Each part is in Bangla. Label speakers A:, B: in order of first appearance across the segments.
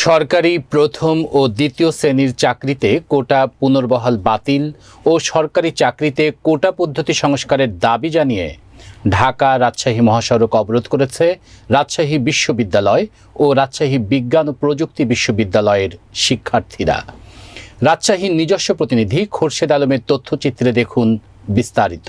A: সরকারি প্রথম ও দ্বিতীয় শ্রেণির চাকরিতে কোটা পুনর্বহাল বাতিল ও সরকারি চাকরিতে কোটা পদ্ধতি সংস্কারের দাবি জানিয়ে ঢাকা রাজশাহী মহাসড়ক অবরোধ করেছে রাজশাহী বিশ্ববিদ্যালয় ও রাজশাহী বিজ্ঞান ও প্রযুক্তি বিশ্ববিদ্যালয়ের শিক্ষার্থীরা। রাজশাহীর নিজস্ব প্রতিনিধি খোরশেদ আলমের তথ্যচিত্রে দেখুন বিস্তারিত।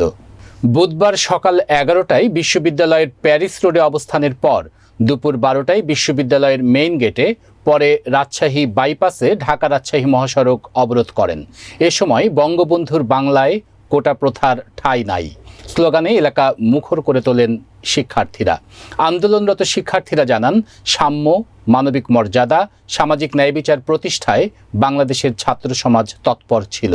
A: বুধবার সকাল এগারোটায় বিশ্ববিদ্যালয়ের প্যারিস রোডে অবস্থানের পর দুপুর বারোটায় বিশ্ববিদ্যালয়ের মেইন গেটে পরে রাজশাহী বাইপাসে ঢাকা রাজশাহী মহাসড়ক অবরোধ করেন। এ সময় বঙ্গবন্ধুর বাংলায় কোটা প্রথার ঠাঁই নাই। স্লোগানে এলাকা মুখর করে তোলেন শিক্ষার্থীরা। আন্দোলনরত শিক্ষার্থীরা জানান, সাম্য, মানবিক মর্যাদা, সামাজিক ন্যায় বিচার প্রতিষ্ঠায় বাংলাদেশের ছাত্র সমাজ তৎপর ছিল,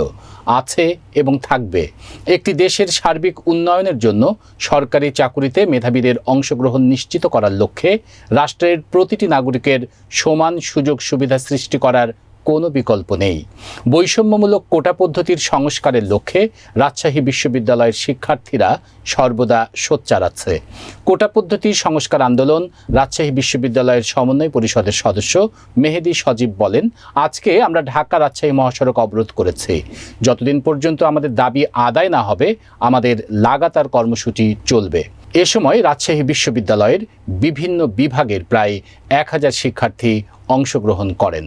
A: আছে এবং থাকবে। একটি দেশের সার্বিক উন্নয়নের জন্য সরকারি চাকুরিতে মেধাবীদের অংশগ্রহণ নিশ্চিত করার লক্ষ্যে রাষ্ট্রের প্রতিটি নাগরিকের সমান সুযোগ সুবিধা সৃষ্টি করার কোনো বিকল্প নেই। বৈষম্যমূলক কোটা পদ্ধতির সংস্কারের লক্ষ্যে রাজশাহী বিশ্ববিদ্যালয়ের শিক্ষার্থীরা সর্বদা সোচ্চার আছে। কোটা পদ্ধতির সংস্কার আন্দোলন রাজশাহী বিশ্ববিদ্যালয়ের সমন্বয় পরিষদের সদস্য মেহেদি সজীব বলেন, আজকে আমরা ঢাকা রাজশাহী মহাসড়ক অবরোধ করেছি। যতদিন পর্যন্ত আমাদের দাবি আদায় না হবে, আমাদের লাগাতার কর্মসূচি চলবে। এ সময় রাজশাহী বিশ্ববিদ্যালয়ের বিভিন্ন বিভাগের প্রায় এক হাজার শিক্ষার্থী অংশগ্রহণ করেন।